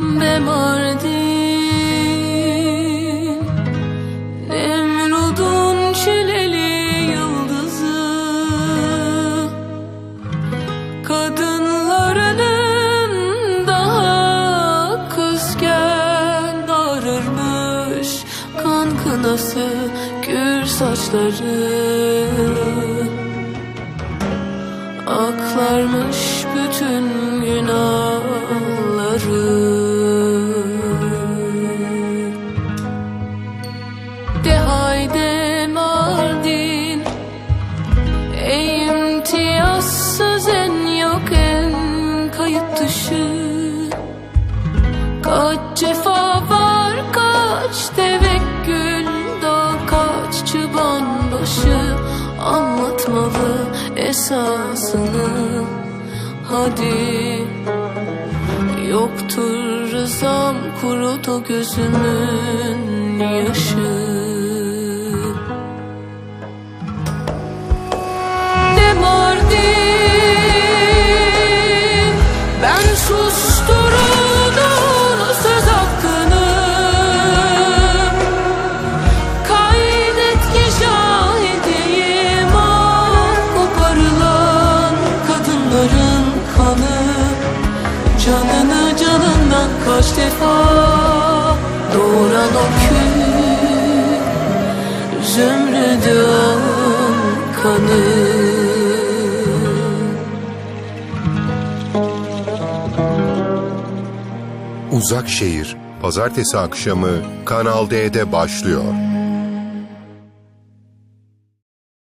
be Mardin Nemrud'un çileli yıldızı. Kadınlarının daha kızken ağrırmış Kan kınası gür saçları. Aklarmış bütün Mardin. Ey imtiyazsız en yok en kayıt dışı. Kaç cefa var kaç tevekkül da kaç çıban başı. Anlatmalı esasını. Hadi. Yoktur rızam kurudu gözümün yaşı kanı Canını canından kaç defa Doğuran o kül Zümrüdün kanı Uzak Şehir Pazartesi akşamı Kanal D'de başlıyor.